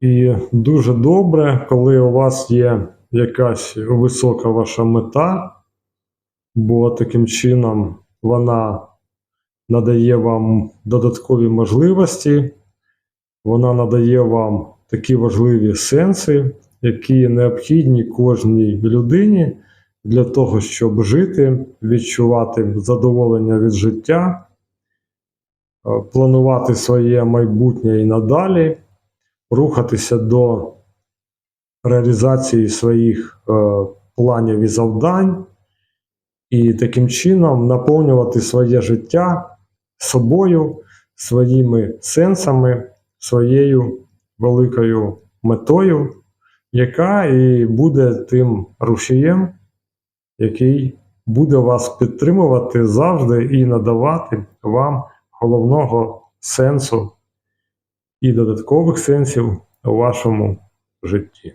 І дуже добре, коли у вас є якась висока ваша мета, бо таким чином вона надає вам додаткові можливості, вона надає вам такі важливі сенси, які необхідні кожній людині для того, щоб жити, відчувати задоволення від життя, е, планувати своє майбутнє і надалі, рухатися до реалізації своїх е, планів і завдань, і таким чином наповнювати своє життя собою, своїми сенсами, своєю великою метою, яка і буде тим рушієм, який буде вас підтримувати завжди і надавати вам головного сенсу і додаткових сенсів у вашому житті.